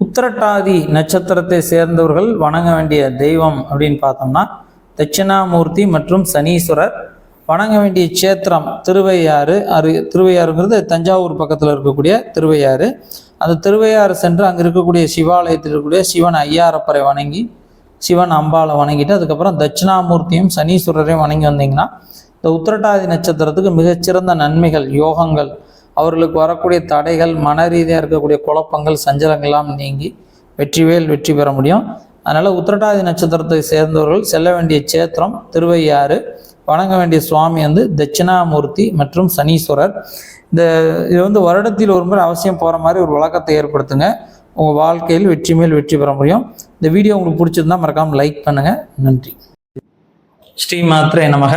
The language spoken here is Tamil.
உத்திரட்டாதி நட்சத்திரத்தை சேர்ந்தவர்கள் வணங்க வேண்டிய தெய்வம் அப்படின்னு பார்த்தோம்னா தட்சிணாமூர்த்தி மற்றும் சனீஸ்வரர். வணங்க வேண்டிய சேத்திரம் திருவையாறு அரு திருவையாறுங்கிறது தஞ்சாவூர் பக்கத்தில் இருக்கக்கூடிய திருவையாறு. அந்த திருவையாறு சென்று அங்கே இருக்கக்கூடிய சிவாலயத்தில் இருக்கக்கூடிய சிவன் ஐயாரப்பரை வணங்கி சிவன் அம்பாவை வணங்கிட்டு அதுக்கப்புறம் தட்சிணாமூர்த்தியும் சனீஸ்வரரையும் வணங்கி வந்தீங்கன்னா இந்த உத்திரட்டாதி நட்சத்திரத்துக்கு மிகச்சிறந்த நன்மைகள் யோகங்கள் அவர்களுக்கு வரக்கூடிய தடைகள் மன ரீதியாக இருக்கக்கூடிய குழப்பங்கள் சஞ்சலங்கள்லாம் நீங்கி வெற்றிவேல் வெற்றி பெற முடியும். அதனால் உத்திரட்டாதி நட்சத்திரத்தை சேர்ந்தவர்கள் செல்ல வேண்டிய சேத்திரம் திருவையாறு வணங்க வேண்டிய சுவாமி வந்து தட்சிணாமூர்த்தி மற்றும் சனீஸ்வரர். இந்த இது வந்து வருடத்தில் ஒரு முறை அவசியம் போகிற மாதிரி ஒரு வழக்கத்தை ஏற்படுத்துங்க. உங்கள் வாழ்க்கையில் வெற்றி மேல் வெற்றி பெற முடியும். இந்த வீடியோ உங்களுக்கு பிடிச்சிருந்தா மறக்காமல் லைக் பண்ணுங்கள் நன்றி. ஸ்ரீ மாத்திரை நமக.